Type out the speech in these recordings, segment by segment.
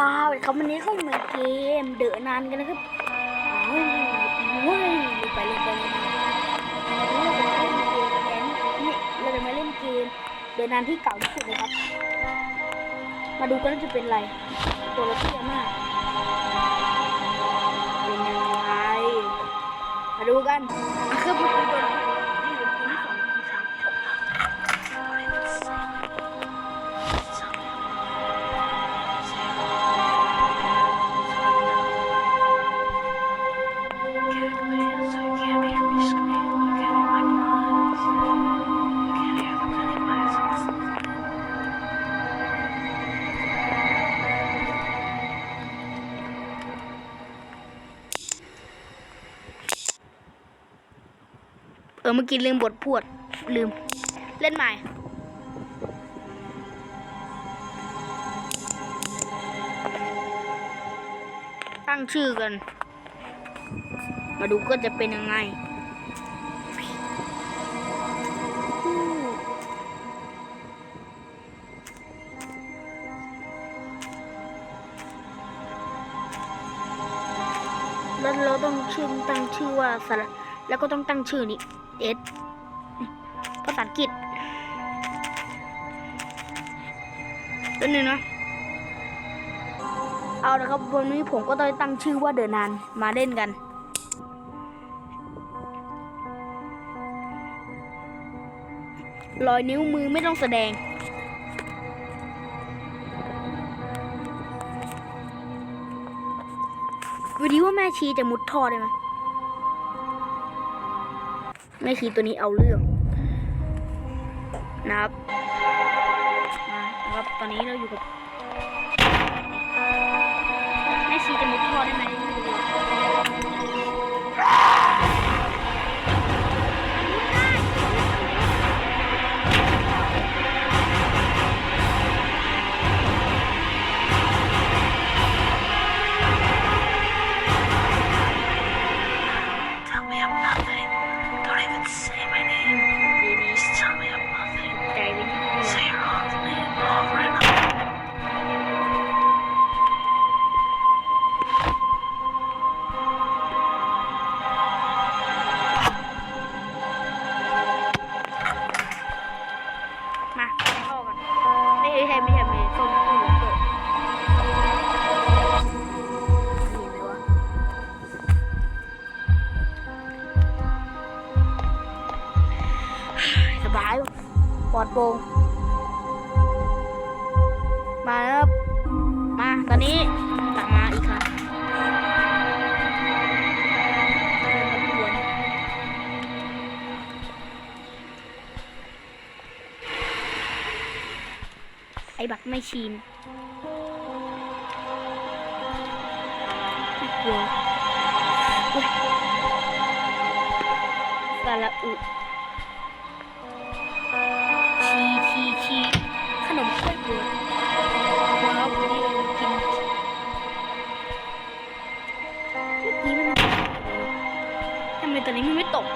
ครับครับวันนี้เข้ามาเกมเดอะนานกันนะครับโอ้ยโอ้ยไปเลยไปเลยเราจะมาเล่นเกมแอนนี่เราจะมาเล่นเกมเดอะนานที่เก่าที่สุดเลยครับ มาดูกันว่าจะเป็นอะไร ตัวเราเตี้ยมาก เป็นยังไงมาดูกันอะคือมาดูตัวนี่เป็น เออเมื่อกี้ลืมบทพูดลืม เล่นใหม่ตั้งชื่อกัน มาดูก็จะเป็นยังไงแล้วเราต้องชื่อตั้งชื่อว่าสระแล้วก็ต้องตั้งชื่อนี้ เอสภาษาอังกฤษตัวหนึ่งนะเอาละครับวันนี้ผมก็ต้องตั้งชื่อว่าเดอะนานมาเล่นกัน รอยนิ้วมือไม่ต้องแสดง วิดีว่าแม่ชีจะมุดท่อได้ไหม แม่ชีตัวนี้เอาเรื่องนะครับมานะครับตอนนี้เราอยู่กับแม่ชีจะมุดท่อได้ไหม บายปลอดโปร่งมาครับมา ตอนนี้กลับมาอีกครับเดินมาป่วนไอ้บักไม่ชินกลัวอุ๊ยสระอุ แต่นี้มันไม่ตก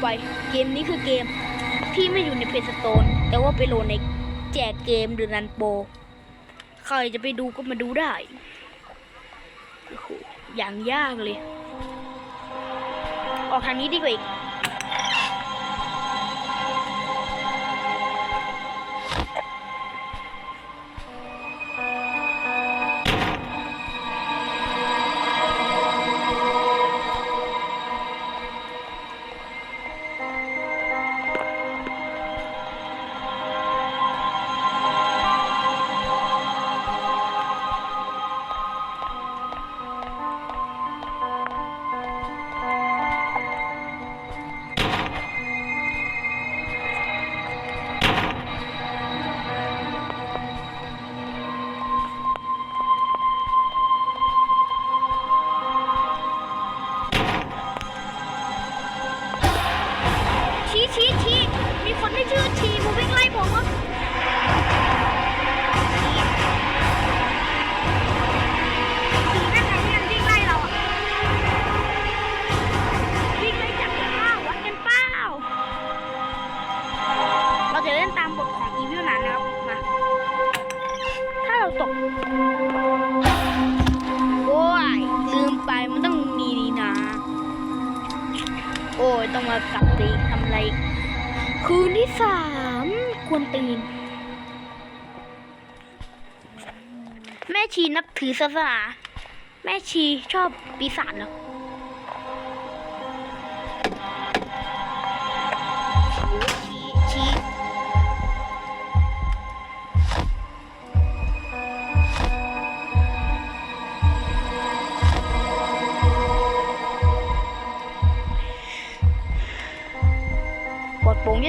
ไป เกมนี้คือเกมที่ไม่อยู่ในเพจสโตนแต่ว่าไปโหลดในแจกเกมหรือนันโป ใครจะไปดูก็มาดูได้ อย่างยากเลย ออกทางนี้ดีกว่าอีก ผมครับผีนั่ไงที่มันวิ่งไล่เราวิ่งไล่จักเป้าวัดเป้าเราจะเล่นตามบทของอีวิวนั้นนะถ้าเราตกโอ้ยลืมไปมันต้องมีนีนะ โอ้ยต้องมากลับไปทำอะไรคืนที่สา ควรตีน แม่ชีนับถือศาสนา แม่ชีชอบปีศาจเหรอ